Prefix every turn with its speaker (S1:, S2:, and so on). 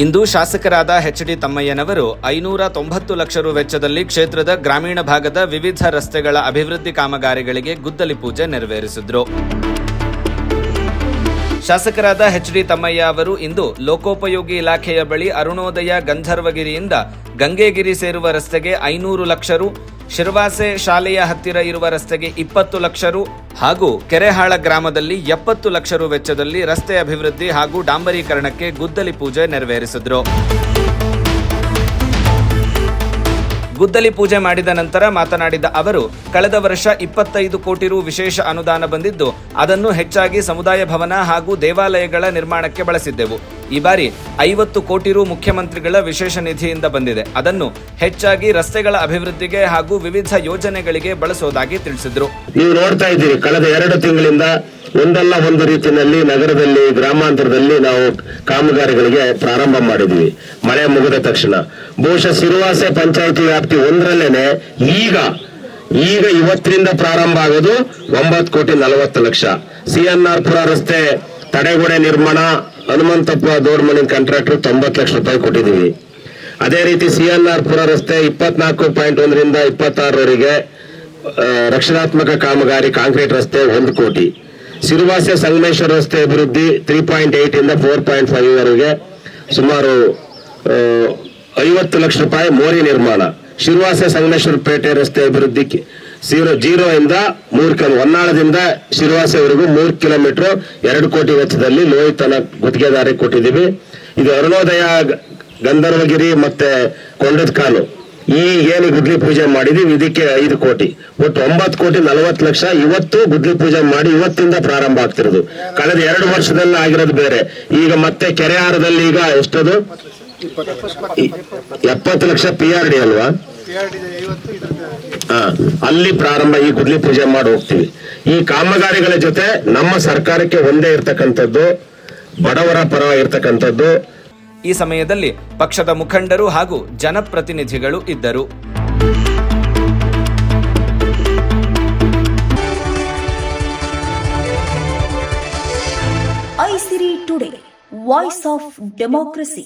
S1: ಇಂದು ಶಾಸಕರಾದ H D ತಮ್ಮಯ್ಯನವರು ಐನೂರ ತೊಂಬತ್ತು ಲಕ್ಷ ರು ವೆಚ್ಚದಲ್ಲಿ ಕ್ಷೇತ್ರದ ಗ್ರಾಮೀಣ ಭಾಗದ ವಿವಿಧ ರಸ್ತೆಗಳ ಅಭಿವೃದ್ಧಿ ಕಾಮಗಾರಿಗಳಿಗೆ ಗುದ್ದಲಿ ಪೂಜೆ ನೆರವೇರಿಸಿದ್ರು. ಶಾಸಕರಾದ ಎಚ್ ಡಿ ತಮ್ಮಯ್ಯ ಅವರು ಇಂದು ಲೋಕೋಪಯೋಗಿ ಇಲಾಖೆಯ ಬಳಿ ಅರುಣೋದಯ ಗಂಧರ್ವಗಿರಿಯಿಂದ ಗಂಗೆಗಿರಿ ಸೇರುವ ರಸ್ತೆಗೆ ಐನೂರು ಲಕ್ಷ ರು ಶಿರ್ವಾಸೆ ಶಾಲೆಯ ಹತ್ತಿರ ಇರುವ ರಸ್ತೆಗೆ ಇಪ್ಪತ್ತು ಲಕ್ಷ ರು ಹಾಗೂ ಕೆರೆಹಾಳ ಗ್ರಾಮದಲ್ಲಿ ಎಪ್ಪತ್ತು ಲಕ್ಷ ರು ವೆಚ್ಚದಲ್ಲಿ ರಸ್ತೆ ಅಭಿವೃದ್ಧಿ ಹಾಗೂ ಡಾಂಬರೀಕರಣಕ್ಕೆ ಗುದ್ದಲಿ ಪೂಜೆ ನೆರವೇರಿಸಿದ್ರು. ಗುದ್ದಲಿ ಪೂಜೆ ಮಾಡಿದ ನಂತರ ಮಾತನಾಡಿದ ಅವರು, ಕಳೆದ ವರ್ಷ ಇಪ್ಪತ್ತೈದು ಕೋಟಿ ರು ವಿಶೇಷ ಅನುದಾನ ಬಂದಿದ್ದು, ಅದನ್ನು ಹೆಚ್ಚಾಗಿ ಸಮುದಾಯ ಭವನ ಹಾಗೂ ದೇವಾಲಯಗಳ ನಿರ್ಮಾಣಕ್ಕೆ ಬಳಸಿದ್ದೆವು. ಈ ಬಾರಿ ಐವತ್ತು ಕೋಟಿ ರು ಮುಖ್ಯಮಂತ್ರಿಗಳ ವಿಶೇಷ ನಿಧಿಯಿಂದ ಬಂದಿದೆ. ಅದನ್ನು ಹೆಚ್ಚಾಗಿ ರಸ್ತೆಗಳ ಅಭಿವೃದ್ಧಿಗೆ ಹಾಗೂ ವಿವಿಧ ಯೋಜನೆಗಳಿಗೆ ಬಳಸೋದಾಗಿ ತಿಳಿಸಿದ್ರು.
S2: ನೀವು ನೋಡ್ತಾ ಇದ್ದೀರಿ, ಕಳೆದ ಎರಡು ತಿಂಗಳಿಂದ ಒಂದಲ್ಲ ಒಂದು ರೀತಿಯಲ್ಲಿ ನಗರದಲ್ಲಿ, ಗ್ರಾಮಾಂತರದಲ್ಲಿ ನಾವು ಕಾಮಗಾರಿಗಳಿಗೆ ಪ್ರಾರಂಭ ಮಾಡಿದ್ವಿ. ಮಳೆ ಮುಗಿದ ತಕ್ಷಣ. ಬಹುಶಃ ಸಿರುವಾಸೆ ಪಂಚಾಯತಿ ವ್ಯಾಪ್ತಿ ಒಂದರಲ್ಲೇನೆ ಈಗ ಈಗ ಇವತ್ತಿನಿಂದ ಪ್ರಾರಂಭ ಆಗೋದು ಒಂಬತ್ತು ಕೋಟಿ ನಲವತ್ತು ಲಕ್ಷ. ಸಿ ಎನ್ ಆರ್ ಪುರ ರಸ್ತೆ ತಡೆಗೋಡೆ ನಿರ್ಮಾಣ, ಹನುಮಂತಪ್ಪ ದೋಡ್ಮನಿ ಕಾಂಟ್ರಾಕ್ಟರ್ ತೊಂಬತ್ತು ಲಕ್ಷ ರೂಪಾಯಿ ಕೊಟ್ಟಿದ್ದೀವಿ. ಅದೇ ರೀತಿ ಸಿ ಎನ್ ಆರ್ ಪುರ ರಸ್ತೆ ಇಪ್ಪತ್ನಾಲ್ಕು ಪಾಯಿಂಟ್ ಒಂದರಿಂದ ಇಪ್ಪತ್ತಾರರವರೆಗೆ ರಕ್ಷಣಾತ್ಮಕ ಕಾಮಗಾರಿ ಕಾಂಕ್ರೀಟ್ ರಸ್ತೆ ಒಂದು ಕೋಟಿ. ಸಿರುವಾಸೆ ಸಂಗಮೇಶ್ವರ ರಸ್ತೆ ಅಭಿವೃದ್ಧಿ ತ್ರೀ ಪಾಯಿಂಟ್ ಏಟ್ ಇಂದ ಫೋರ್ ಪಾಯಿಂಟ್ ಫೈವ್ ವರೆಗೆ ಸುಮಾರು ಐವತ್ತು ಲಕ್ಷ ರೂಪಾಯಿ ಮೋರಿ ನಿರ್ಮಾಣ. ಶಿರುವಾಸೆ ಸಂಗಮೇಶ್ವರ ಪೇಟೆ ರಸ್ತೆ ಅಭಿವೃದ್ಧಿ ಜೀರೋ ಜೀರೋ ಇಂದ ಮೂರು ಕಿಲೋ, ಹೊನ್ನಾಳದಿಂದ ಶಿರುವಾಸೆವರೆಗೂ ಮೂರು ಕಿಲೋಮೀಟರ್ ಎರಡು ಕೋಟಿ ವೆಚ್ಚದಲ್ಲಿ ಲೋಹಿತನ ಗುತ್ತಿಗೆದಾರಿ ಕೊಟ್ಟಿದ್ದೀವಿ. ಇದು ಅರುಣೋದಯ, ಗಂಧರ್ವಗಿರಿ ಮತ್ತೆ ಕೊಂಡದ ಕಾಲು. ಈ ಏನು ಗುದ್ಲಿ ಪೂಜೆ ಮಾಡಿದೀವಿ. ಇದಕ್ಕೆ ಐದು ಕೋಟಿ. ಒಟ್ಟು ಒಂಬತ್ತು ಕೋಟಿ ನಲವತ್ತು ಲಕ್ಷ. ಇವತ್ತು ಗುದ್ಲಿ ಪೂಜೆ ಮಾಡಿ ಇವತ್ತಿಂದ ಪ್ರಾರಂಭ ಆಗ್ತಿರೋದು. ಕಳೆದ ಎರಡು ವರ್ಷದಲ್ಲಿ ಆಗಿರೋದು ಬೇರೆ. ಈಗ ಮತ್ತೆ ಕೆರೆಹಾರದಲ್ಲಿ ಈಗ ಎಷ್ಟದು? ಎಪ್ಪತ್ತು ಲಕ್ಷ ಪಿ ಆರ್ ಡಿ ಅಲ್ವಾ? ಹಾ, ಅಲ್ಲಿ ಪ್ರಾರಂಭ ಈ ಗುದ್ಲಿ ಪೂಜೆ ಮಾಡಿ ಹೋಗ್ತೀವಿ. ಈ ಕಾಮಗಾರಿಗಳ ಜೊತೆ ನಮ್ಮ ಸರ್ಕಾರಕ್ಕೆ ಒಂದೇ ಇರ್ತಕ್ಕಂಥದ್ದು, ಬಡವರ ಪರವಾಗಿರ್ತಕ್ಕಂಥದ್ದು
S1: ಈ ಸಮಯದಲ್ಲಿ ಪಕ್ಷದ ಮುಖಂಡರು ಹಾಗೂ ಜನಪ್ರತಿನಿಧಿಗಳು ಇದ್ದರು.
S3: ಐಸಿರಿ ಟುಡೇ ವಾಯ್ಸ್ ಆಫ್ ಡೆಮೋಕ್ರಸಿ